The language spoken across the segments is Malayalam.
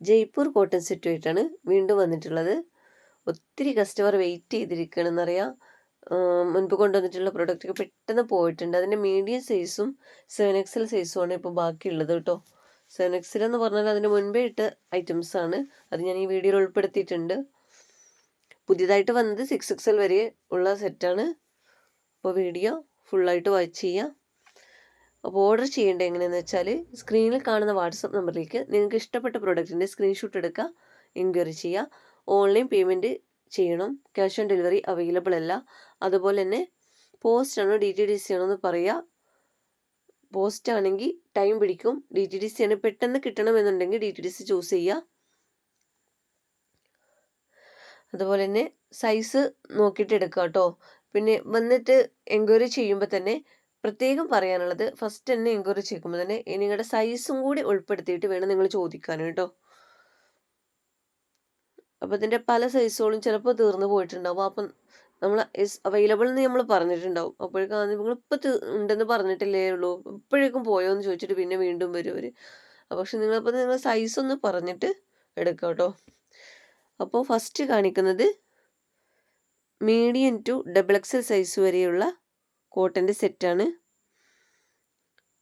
ജയ്പൂർ കോട്ടൺ സെറ്റുമായിട്ടാണ് വീണ്ടും വന്നിട്ടുള്ളത്. ഒത്തിരി കസ്റ്റമർ വെയിറ്റ് ചെയ്തിരിക്കണമെന്നറിയാം മുൻപ് കൊണ്ടുവന്നിട്ടുള്ള പ്രൊഡക്റ്റ് പെട്ടെന്ന് പോയിട്ടുണ്ട്. അതിന്റെ മീഡിയം സൈസും സെവൻ എക്സൽ ആണ് ഇപ്പോൾ ബാക്കിയുള്ളത് കേട്ടോ. സെവൻ എക്സൽ എന്ന് പറഞ്ഞാൽ അതിന് മുൻപേ ഇട്ട ഐറ്റംസ് ആണ്. അത് ഞാൻ ഈ വീഡിയോയിൽ ഉൾപ്പെടുത്തിയിട്ടുണ്ട്. പുതിയതായിട്ട് വന്നത് സിക്സ് എക്സൽ വരെ ഉള്ള സെറ്റാണ് അപ്പോൾ വീഡിയോ ഫുള്ളായിട്ട് വാച്ച് ചെയ്യാം. അപ്പോൾ ഓർഡർ ചെയ്യേണ്ടത് എങ്ങനെയെന്ന് വെച്ചാൽ സ്ക്രീനിൽ കാണുന്ന വാട്സപ്പ് നമ്പറിലേക്ക് നിങ്ങൾക്ക് ഇഷ്ടപ്പെട്ട പ്രോഡക്റ്റിന്റെ സ്ക്രീൻഷോട്ട് എടുക്കുക എൻക്വയറി ചെയ്യുക. ഓൺലൈൻ പേയ്മെന്റ് ചെയ്യണം ക്യാഷ് ഓൺ ഡെലിവറി അവൈലബിൾ അല്ല. അതുപോലെ തന്നെ പോസ്റ്റ് ആണോ ഡി ടി ഡി സി ആണോ എന്ന് പറയുക. പോസ്റ്റ് ആണെങ്കിൽ ടൈം പിടിക്കും. ഡി ടി ഡി സി ആണ് പെട്ടെന്ന് കിട്ടണമെന്നുണ്ടെങ്കിൽ D T D C choose ചെയ്യുക. അതുപോലെ തന്നെ സൈസ് നോക്കിയിട്ട് എടുക്കുക കേട്ടോ. പിന്നെ വന്നിട്ട് എൻക്വയറി ചെയ്യുമ്പോൾ തന്നെ പ്രത്യേകം പറയാനുള്ളത് ഫസ്റ്റ് തന്നെ എൻക്വയറി ചെയ്യുമ്പോൾ തന്നെ നിങ്ങളുടെ സൈസും കൂടി ഉൾപ്പെടുത്തിയിട്ട് വേണം നിങ്ങൾ ചോദിക്കാൻ കേട്ടോ. അപ്പോൾ ഇതിന്റെ പല സൈസുകളും ചിലപ്പോൾ തീർന്നു പോയിട്ടുണ്ടാവും. അപ്പം നമ്മൾ ഇസ് അവൈലബിൾ എന്ന് നമ്മൾ പറഞ്ഞിട്ടുണ്ടാവും. അപ്പോഴേക്കും നിങ്ങൾ ഇപ്പോൾ ഉണ്ടെന്ന് പറഞ്ഞിട്ടില്ലേ ഉള്ളൂ. ഇപ്പോഴേക്കും പോയോ എന്ന് ചോദിച്ചിട്ട് പിന്നെ വീണ്ടും വരും അവർ പക്ഷെ നിങ്ങളിപ്പോൾ നിങ്ങൾ സൈസ് ഒന്ന് പറഞ്ഞിട്ട് എടുക്കാം കേട്ടോ. അപ്പോൾ ഫസ്റ്റ് കാണിക്കുന്നത് medium to double XL size വരെയുള്ള കോട്ടന്റെ സെറ്റാണ്.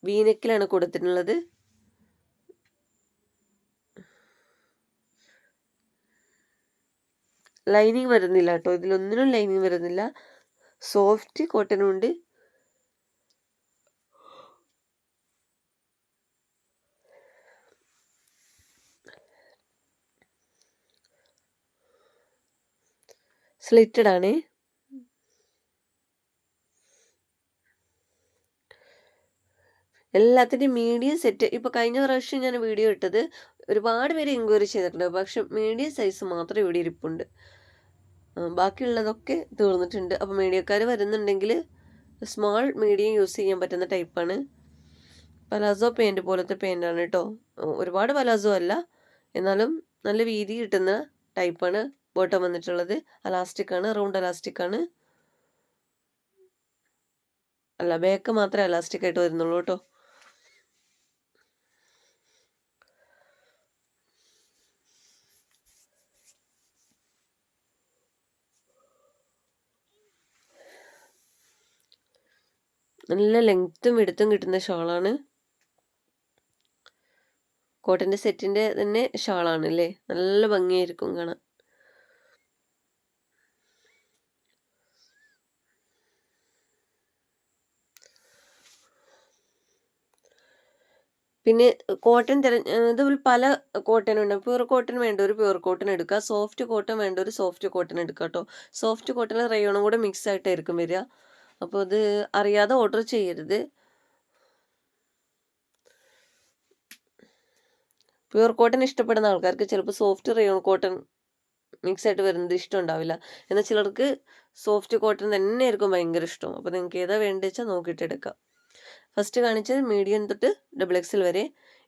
വീനക്കിലാണ് കൊടുത്തിട്ടുള്ളത്. ലൈനിങ് വരുന്നില്ല കേട്ടോ. ഇതിലൊന്നിനും ലൈനിങ് വരുന്നില്ല. സോഫ്റ്റ് കോട്ടനും ഉണ്ട്. സ്ലിറ്റഡ് ആണ്. എല്ലാത്തിന്റെയും മീഡിയം സെറ്റ് ഇപ്പോൾ കഴിഞ്ഞ പ്രാവശ്യം ഞാൻ വീഡിയോ ഇട്ടത് ഒരുപാട് പേര് എൻക്വയറി ചെയ്തിട്ടുണ്ട്. പക്ഷെ മീഡിയം സൈസ് മാത്രം ഇവിടെ ഇരിപ്പുണ്ട്. ബാക്കിയുള്ളതൊക്കെ തീർന്നിട്ടുണ്ട്. അപ്പോൾ മീഡിയക്കാർ വരുന്നുണ്ടെങ്കിൽ സ്മോൾ മീഡിയം യൂസ് ചെയ്യാൻ പറ്റുന്ന ടൈപ്പാണ് പലാസോ പെയിന്റ് പോലത്തെ പെയിന്റാണ് കേട്ടോ. ഒരുപാട് പലാസോ അല്ല. എന്നാലും നല്ല വീതി കിട്ടുന്ന ടൈപ്പാണ് ബോട്ടം വന്നിട്ടുള്ളത്. അലാസ്റ്റിക് ആണ് റൗണ്ട് അലാസ്റ്റിക് ആണ്. അല്ല ബാക്ക് മാത്രമേ അലാസ്റ്റിക് ആയിട്ട് വരുന്നുള്ളൂ കേട്ടോ. നല്ല ലെങ്ത്തും എടുത്തും കിട്ടുന്ന ഷാളാണ് കോട്ടന്റെ സെറ്റിന്റെ തന്നെ ഷാളാണ് അല്ലേ നല്ല ഭംഗിയായിരിക്കും കാണാൻ. പിന്നെ കോട്ടൺ തിരഞ്ഞ ഇതിൽ പല കോട്ടൺ ഉണ്ട്. പ്യൂർ കോട്ടൺ വേണ്ട ഒരു പ്യൂർ കോട്ടൺ എടുക്കുക. സോഫ്റ്റ് കോട്ടൺ വേണ്ട ഒരു സോഫ്റ്റ് കോട്ടൺ എടുക്കുക കേട്ടോ സോഫ്റ്റ് കോട്ടണിൽ റയോണും കൂടെ മിക്സ് ആയിട്ടായിരിക്കും വരിക. അപ്പോൾ ഇത് അറിയാതെ ഓർഡർ ചെയ്യരുത്. പ്യൂർ കോട്ടൺ ഇഷ്ടപ്പെടുന്ന ആൾക്കാർക്ക് ചിലപ്പോൾ സോഫ്റ്റ് റയോൺ കോട്ടൺ മിക്സ് ആയിട്ട് വരുന്നത് ഇഷ്ടം ഉണ്ടാവില്ല. എന്നാൽ ചിലർക്ക് സോഫ്റ്റ് കോട്ടൺ തന്നെ ആയിരിക്കും ഭയങ്കര ഇഷ്ടം. അപ്പോൾ നിങ്ങൾക്ക് ഏതാ വേണ്ടത് വെച്ചാൽ നോക്കിയിട്ട് എടുക്കാം. ഫസ്റ്റ് കാണിച്ചത് മീഡിയം തൊട്ട് ഡബിൾ എക്സിൽ വരെ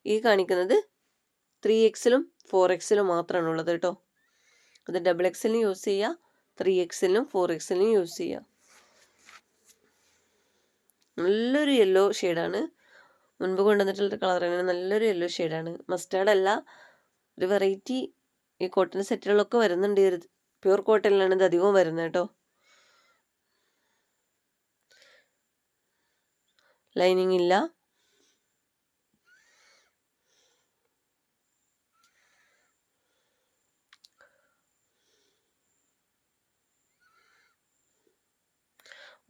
ഈ കാണിക്കുന്നത് ത്രീ എക്സിലും ഫോർ എക്സിലും മാത്രമാണ് ഉള്ളത് കേട്ടോ. അത് ഡബിൾ എക്സിലും യൂസ് ചെയ്യുക ത്രീ എക്സിലും ഫോർ എക്സിലും യൂസ് ചെയ്യുക നല്ലൊരു യെല്ലോ ഷെയ്ഡാണ് മുൻപ് കൊണ്ടുവന്നിട്ടുള്ള കളർ തന്നെ നല്ലൊരു യെല്ലോ ഷെയ്ഡാണ് മസ്റ്റാർഡ് അല്ല ഒരു വെറൈറ്റി ഈ കോട്ടൺ സെറ്റുകളൊക്കെ വരുന്നുണ്ട്. ഒരു പ്യൂർ കോട്ടണിലാണ് ഇത് അധികവും വരുന്നത് കേട്ടോ. ലൈനിങ് ഇല്ല.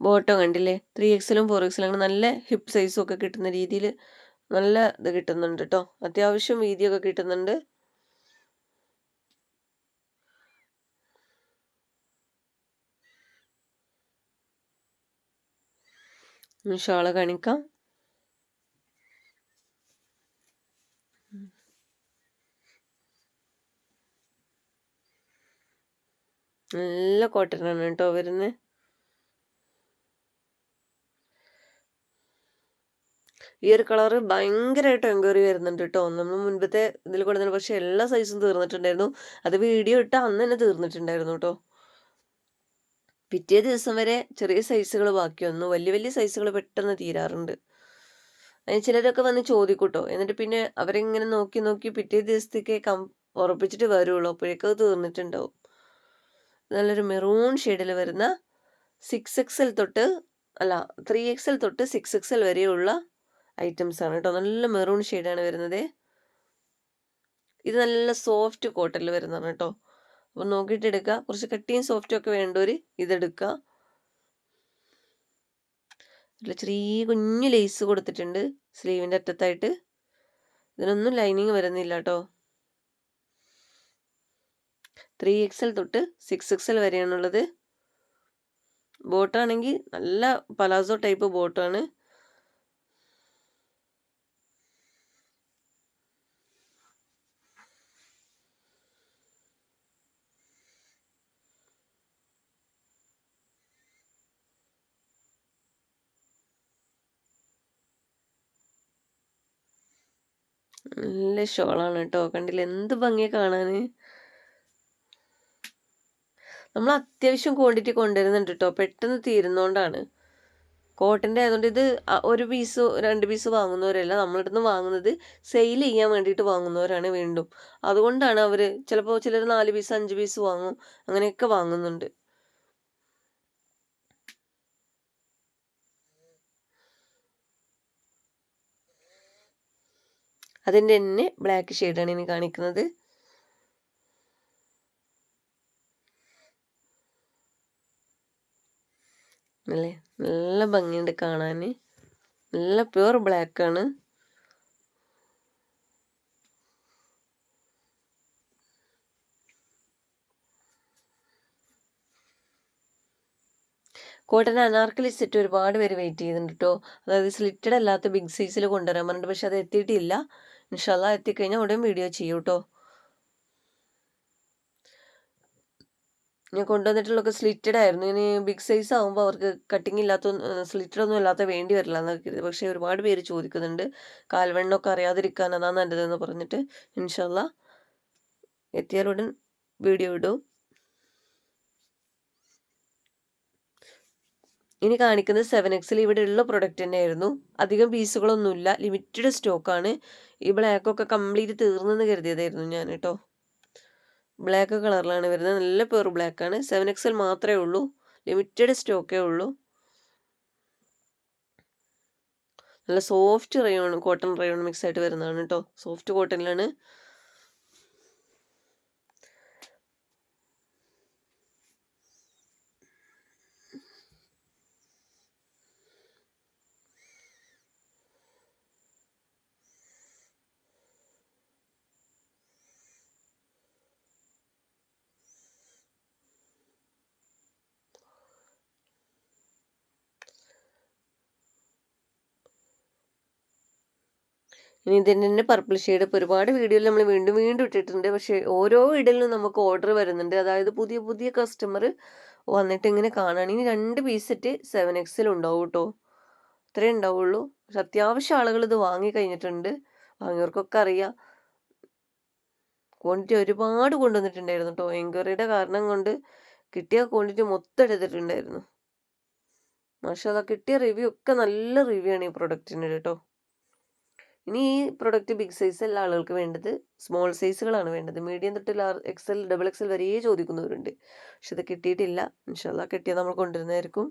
ബോട്ടം കണ്ടില്ലേ? ത്രീ എക്സിലും ഫോർ എക്സിലും അങ്ങനെ നല്ല ഹിപ്പ് സൈസും ഒക്കെ കിട്ടുന്ന രീതിയിൽ നല്ല ഇത് കിട്ടുന്നുണ്ട് കേട്ടോ അത്യാവശ്യം വീതിയൊക്കെ കിട്ടുന്നുണ്ട്. ഷാൾ കാണിക്കാം. നല്ല കോട്ടനാണ് കേട്ടോ വരുന്നത്. ഈ ഒരു കളർ ഭയങ്കരമായിട്ട് എൻക്വയറി വരുന്നുണ്ട് കേട്ടോ നമ്മൾ മുൻപത്തെ ഇതിൽ കൊടുത്തത് പക്ഷേ എല്ലാ സൈസും തീർന്നിട്ടുണ്ടായിരുന്നു. അത് വീഡിയോ ഇട്ട് അന്ന് തന്നെ തീർന്നിട്ടുണ്ടായിരുന്നു കേട്ടോ പിറ്റേ ദിവസം വരെ ചെറിയ സൈസുകൾ ബാക്കി വന്നു. വലിയ വലിയ സൈസുകൾ പെട്ടെന്ന് തീരാറുണ്ട്. അതിന് ചിലരൊക്കെ വന്ന് ചോദിക്കൂട്ടോ. എന്നിട്ട് പിന്നെ അവരെങ്ങനെ നോക്കി നോക്കി പിറ്റേ ദിവസത്തേക്ക് കം ഉറപ്പിച്ചിട്ട് വരുള്ളൂ. അപ്പോഴേക്കും അത് തീർന്നിട്ടുണ്ടാവും. നല്ലൊരു മെറൂൺ ഷെയ്ഡിൽ വരുന്ന സിക്സ് എക്സൽ തൊട്ട് അല്ല ത്രീ എക്സൽ തൊട്ട് സിക്സ് എക്സൽ വരെയുള്ള ഐറ്റംസ് ആണ് കേട്ടോ. നല്ല മെറൂൺ ഷെയ്ഡാണ് വരുന്നത്. ഇത് നല്ല സോഫ്റ്റ് കോട്ടണിൽ വരുന്നതാണ് കേട്ടോ. അപ്പോൾ നോക്കിയിട്ട് എടുക്കുക കുറച്ച് കട്ടിയും സോഫ്റ്റും ഒക്കെ വേണ്ടവർ ഇതെടുക്കുക അതിൽ ചെറിയ കുഞ്ഞു ലേസ് കൊടുത്തിട്ടുണ്ട് സ്ലീവിന്റെ അറ്റത്തായിട്ട്. ഇതിനൊന്നും ലൈനിങ് വരുന്നില്ല കേട്ടോ. ത്രീ എക്സൽ തൊട്ട് സിക്സ് എക്സൽ വരെയാണുള്ളത്. ബോട്ടാണെങ്കിൽ നല്ല പലാസോ ടൈപ്പ് ബോട്ടാണ് നല്ല ഷോളാണ് കേട്ടോ. കണ്ടില്ല? എന്ത് ഭംഗിയാ കാണാൻ നമ്മൾ അത്യാവശ്യം ക്വാണ്ടിറ്റി കൊണ്ടുവരുന്നുണ്ട് കേട്ടോ. പെട്ടെന്ന് തീരുന്നോണ്ടാണ്. കോട്ടന്റെ ആയതുകൊണ്ട് ഇത് ഒരു പീസ് രണ്ട് പീസ് വാങ്ങുന്നവരല്ല. നമ്മളുടെ നിന്ന് വാങ്ങുന്നത് സെയിൽ ചെയ്യാൻ വേണ്ടിയിട്ട് വാങ്ങുന്നവരാണ് വീണ്ടും. അതുകൊണ്ടാണ് അവർ ചിലപ്പോൾ ചിലർ നാല് പീസ് അഞ്ച് പീസ് വാങ്ങും. അങ്ങനെയൊക്കെ വാങ്ങുന്നുണ്ട്. അതിന്റെ തന്നെ ബ്ലാക്ക് ഷെയ്ഡാണ് ഇനി കാണിക്കുന്നത്. അല്ലേ? നല്ല ഭംഗിയുണ്ട് കാണാൻ. നല്ല പ്യുവർ ബ്ലാക്കാണ് കോട്ടൺ അനാർക്കലി സെറ്റ് ഒരുപാട് പേര് വെയിറ്റ് ചെയ്യുന്നുണ്ട് കേട്ടോ അതായത് സ്ലിറ്റഡ് അല്ലാത്ത ബിഗ് സൈസിൽ കൊണ്ടുവരാൻ പറഞ്ഞിട്ട് പക്ഷെ അത് എത്തിയിട്ടില്ല. ഇൻഷാല്ല എത്തിക്കഴിഞ്ഞാൽ ഉടൻ വീഡിയോ ചെയ്യൂ കേട്ടോ ഞാൻ കൊണ്ടുവന്നിട്ടുള്ളതൊക്കെ സ്ലിറ്റഡ് ആയിരുന്നു. ഇനി ബിഗ് സൈസ് ആകുമ്പോൾ അവർക്ക് കട്ടിങ് ഇല്ലാത്ത സ്ലിറ്റഡ് ഒന്നും ഇല്ലാത്ത വേണ്ടി വരില്ല എന്നൊക്കെ പക്ഷേ ഒരുപാട് പേര് ചോദിക്കുന്നുണ്ട്. കാൽവെണ്ണൊക്കെ അറിയാതിരിക്കാൻ അതാണ് നല്ലതെന്ന് പറഞ്ഞിട്ട്. ഇൻഷല്ല എത്തിയാലുടൻ വീഡിയോ ഇടും. ഇനി കാണിക്കുന്നത് സെവൻ എക്സിൽ ഇവിടെ ഉള്ള പ്രൊഡക്റ്റ് തന്നെയായിരുന്നു. അധികം പീസുകളൊന്നുമില്ല ലിമിറ്റഡ് സ്റ്റോക്കാണ് ഈ ബ്ലാക്കൊക്കെ കംപ്ലീറ്റ് തീർന്നെന്ന് കരുതിയതായിരുന്നു ഞാൻ കേട്ടോ. ബ്ലാക്ക് കളറിലാണ് വരുന്നത്. നല്ല പേർ ബ്ലാക്കാണ് സെവൻ എക്സിൽ മാത്രമേ ഉള്ളൂ. ലിമിറ്റഡ് സ്റ്റോക്കേ ഉള്ളൂ. നല്ല soft rayon cotton rayon mix ആയിട്ട് വരുന്നതാണ് കേട്ടോ. സോഫ്റ്റ് കോട്ടണിലാണ് ഇനി ഇതിന്റെ തന്നെ പർപ്പിൾ ഷെയ്ഡ് ഇപ്പോൾ ഒരുപാട് വീഡിയോയിൽ നമ്മൾ വീണ്ടും വീണ്ടും ഇട്ടിട്ടുണ്ട്. പക്ഷേ ഓരോ വീഡിയോയിലും നമുക്ക് ഓർഡർ വരുന്നുണ്ട്. അതായത് പുതിയ പുതിയ കസ്റ്റമർ വന്നിട്ട് ഇങ്ങനെ കാണുകയാണ് ഇനി രണ്ട് പീസ് സെറ്റ് സെവൻ എക്സിൽ ഉണ്ടാവും കേട്ടോ അത്രേ ഉണ്ടാവുള്ളൂ. പക്ഷെ അത്യാവശ്യം ആളുകൾ ഇത് വാങ്ങി കഴിഞ്ഞിട്ടുണ്ട്. വാങ്ങിയവർക്കൊക്കെ അറിയാം. ക്വാണ്ടിറ്റി ഒരുപാട് കൊണ്ടുവന്നിട്ടുണ്ടായിരുന്നു കേട്ടോ എൻക്വയറിയുടെ കാരണം കൊണ്ട് കിട്ടിയ ക്വാണ്ടിറ്റി മൊത്തം എടുത്തിട്ടുണ്ടായിരുന്നു. മാഷാ കിട്ടിയ റിവ്യൂ ഒക്കെ നല്ല റിവ്യൂ ആണ് ഈ പ്രൊഡക്റ്റിന് കേട്ടോ ഇനി ഈ പ്രൊഡക്റ്റ് ബിഗ് സൈസ് എല്ലാ ആളുകൾക്ക് വേണ്ടത് സ്മോൾ സൈസുകളാണ് വേണ്ടത്. മീഡിയം തൊട്ട് ലാർജ് എക്സൽ ഡബിൾ എക്സൽ വരെയേ ചോദിക്കുന്നവരുണ്ട്. പക്ഷെ ഇത് കിട്ടിയിട്ടില്ല. ഇൻഷാല്ല കിട്ടിയാൽ നമ്മൾ കൊണ്ടുവരുന്നതായിരിക്കും.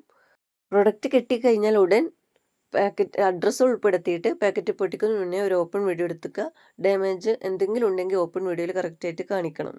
പ്രൊഡക്റ്റ് കിട്ടിക്കഴിഞ്ഞാൽ ഉടൻ പാക്കറ്റ് അഡ്രസ്സ് ഉൾപ്പെടുത്തിയിട്ട് പാക്കറ്റ് പൊട്ടിക്കുന്നതിന് മുന്നേ ഒരു ഓപ്പൺ വീഡിയോ എടുത്തുക ഡാമേജ് എന്തെങ്കിലും ഉണ്ടെങ്കിൽ ഓപ്പൺ വീഡിയോയിൽ കറക്റ്റായിട്ട് കാണിക്കണം.